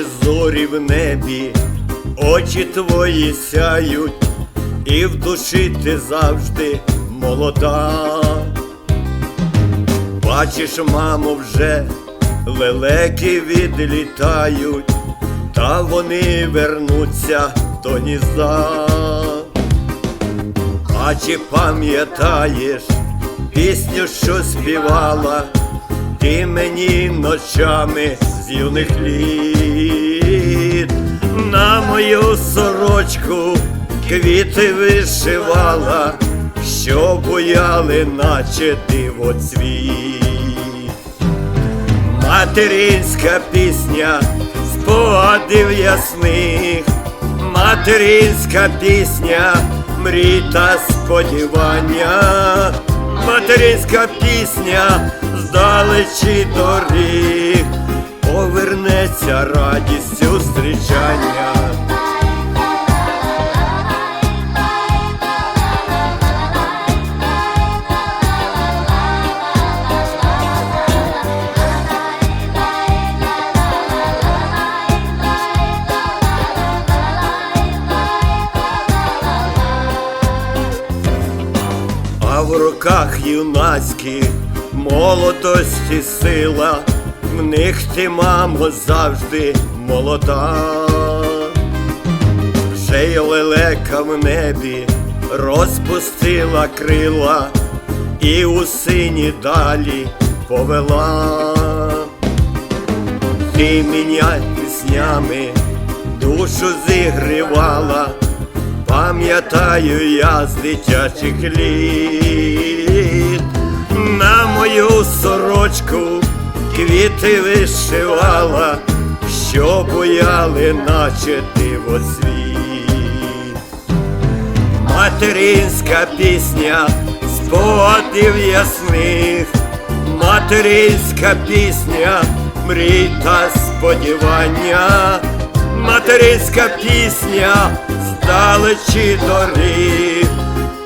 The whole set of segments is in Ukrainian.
в небі, очі твої сяють, і в душі ти завжди молода. Бачиш, мамо, вже лелеки відлітають, та вони вернуться до гнізда. А чи пам'ятаєш пісню, що співала, ти мені ночами з юних літ. На мою сорочку квіти вишивала, що буяли, наче дивоцвіт. Материнська пісня спогадів ясних, материнська пісня, мрій та сподівання, материнська пісня здалечі доріг, повернеться радістю зустрічання. А в руках юнацьких молодості сила, в них ти, мамо, завжди молода. Вже й лелека в небі розпустила крила і у сині далі повела. Ти мене піснями душу зігрівала, пам'ятаю я з дитячих літ, на мою сорочку квіти вишивала, що буяли, наче дивосвіт. Материнська пісня спогадів ясних, материнська пісня, мрій та сподівання, материнська пісня здалечі доріг,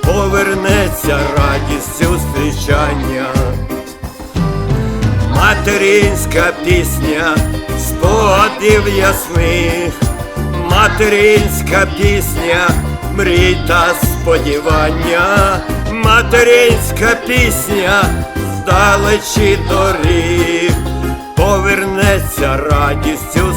повернеться радістю зустрічання. Материнська пісня спогадів ясних, материнська пісня, мрій та сподівання, материнська пісня здалечі доріг, повернеться радістю